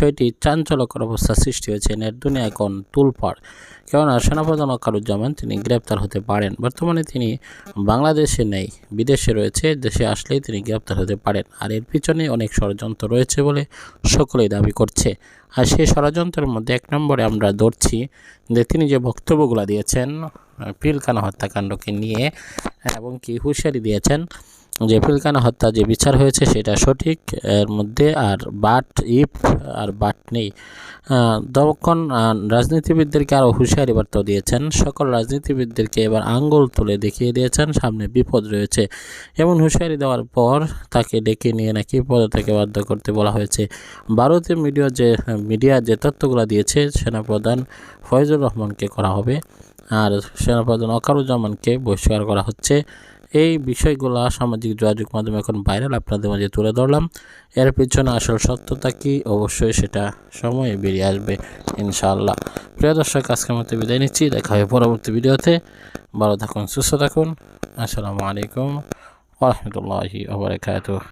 বিষয়টি চাঞ্চল্যকর অবস্থা সৃষ্টি হয়েছে নেট দুনিয়া এখন তুলপাড় কেননা সেনাপ্রধান ওকারুজ্জামান তিনি গ্রেপ্তার হতে পারেন। বর্তমানে তিনি বাংলাদেশে নেই, বিদেশে রয়েছে, দেশে আসলেই তিনি গ্রেপ্তার হতে পারেন। আর এর পিছনে অনেক ষড়যন্ত্র রয়েছে বলে সকলেই দাবি করছে। আর সেই ষড়যন্ত্রের মধ্যে এক নম্বরে আমরা ধরছি যে তিনি যে বক্তব্যগুলো দিয়েছেন পিলকানা হত্যাকাণ্ডকে নিয়ে, এবং কি হুঁশিয়ারি দিয়েছেন যে পিলকানা হত্যা যে বিচার হয়েছে সেটা সঠিক, এর মধ্যে আর বাট ইফ আর বাট নেই। তখন রাজনীতিবিদদেরকে আরও হুঁশিয়ারি বার্তাও দিয়েছেন? সকল রাজনীতিবিদদেরকে এবার আঙ্গুল তুলে দেখিয়ে দিয়েছেন, সামনে বিপদ রয়েছে। এমন হুঁশিয়ারি দেওয়ার পর তাকে ডেকে নিয়ে নাকি পদত্যাগে বাধ্য করতে বলা হয়েছে। ভারতীয় মিডিয়া যে মিডিয়া যে তথ্যগুলো দিয়েছে, সেনাপ্রধান ফয়জুর রহমানকে করা হবে। আর সেনাপ্রধান অকারুজ্জামানকে বহিষ্কার করা হচ্ছে। এই বিষয়গুলো সামাজিক যোগাযোগ মাধ্যমে এখন ভাইরাল আপনাদের মাঝে তুলে ধরলাম। এর পিছনে আসল সত্যতা কি? অবশ্যই সেটা সময়ে বেরিয়ে আসবে, ইনশাআল্লাহ। প্রিয় দর্শক, আজকের মতো বিদায় নিচ্ছি। দেখা হবে পরবর্তী ভিডিওতে। ভালো থাকুন, সুস্থ থাকুন। আসসালামু আলাইকুম ওরহমতুল্লাহি